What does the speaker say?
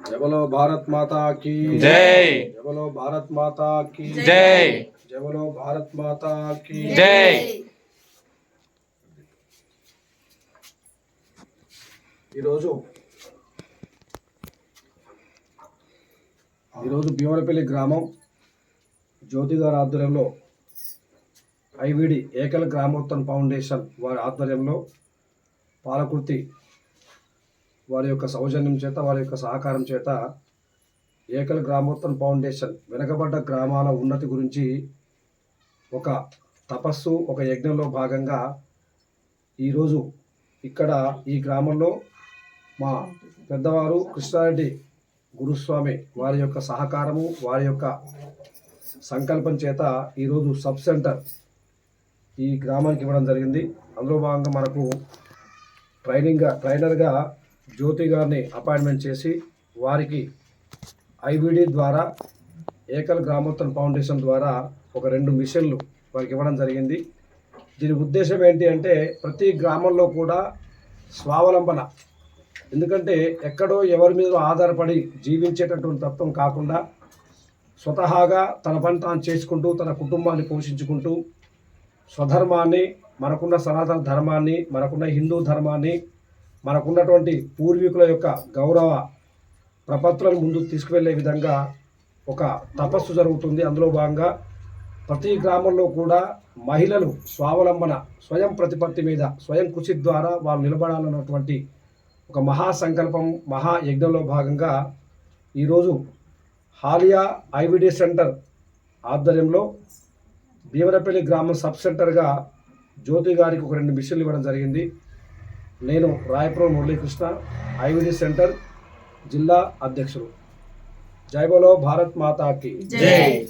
జవలో భారత్ మాతా కి జై జబలో భారత్ మాతా జై భారత్ మాతా జై ఈరోజు ఈరోజు భీమరపల్లి గ్రామం జ్యోతి గారి ఆధ్వర్యంలో ఐవిడి ఏకల గ్రామోత్తన్ ఫౌండేషన్ వారి ఆధ్వర్యంలో పాలకుర్తి వారి యొక్క సౌజన్యం చేత వారి యొక్క సహకారం చేత ఏకల గ్రామోత్తం ఫౌండేషన్ వెనకబడ్డ గ్రామాల ఉన్నతి గురించి ఒక తపస్సు ఒక యజ్ఞంలో భాగంగా ఈరోజు ఇక్కడ ఈ గ్రామంలో మా పెద్దవారు కృష్ణారెడ్డి గురుస్వామి వారి యొక్క సహకారము వారి యొక్క సంకల్పం చేత ఈరోజు సబ్ సెంటర్ ఈ గ్రామానికి ఇవ్వడం జరిగింది. అందులో భాగంగా మనకు ట్రైనింగ్గా ట్రైనర్గా జ్యోతి గారిని అపాయింట్మెంట్ చేసి వారికి ఐవిడి ద్వారా ఏకల్ గ్రామోత్తన్ ఫౌండేషన్ ద్వారా ఒక రెండు మిషన్లు వారికి ఇవ్వడం జరిగింది. దీని ఉద్దేశం ఏంటి అంటే ప్రతి గ్రామంలో కూడా స్వావలంబన. ఎందుకంటే ఎక్కడో ఎవరి మీద ఆధారపడి జీవించేటటువంటి తత్వం కాకుండా స్వతహాగా తన పని తాను చేసుకుంటూ తన కుటుంబాన్ని పోషించుకుంటూ స్వధర్మాన్ని మనకున్న సనాతన ధర్మాన్ని మనకున్న హిందూ ధర్మాన్ని మనకున్నటువంటి పూర్వీకుల యొక్క గౌరవ ప్రపత్తులను ముందు తీసుకువెళ్ళే విధంగా ఒక తపస్సు జరుగుతుంది. అందులో భాగంగా ప్రతి గ్రామంలో కూడా మహిళలు స్వావలంబన స్వయం ప్రతిపత్తి మీద స్వయం కృషి ద్వారా వాళ్ళు నిలబడాలన్నటువంటి ఒక మహా సంకల్పం మహా యజ్ఞంలో భాగంగా ఈరోజు హాలియా ఐవిడి సెంటర్ ఆధ్వర్యంలో భీమరపల్లి గ్రామం సబ్ సెంటర్గా జ్యోతి గారికి ఒక రెండు మిషన్లు ఇవ్వడం జరిగింది. నేను రాయపురం మురళీకృష్ణ ఐవిడి సెంటర్ జిల్లా అధ్యక్షుడు. జైబోలో భారత్ మాతాకి. జై.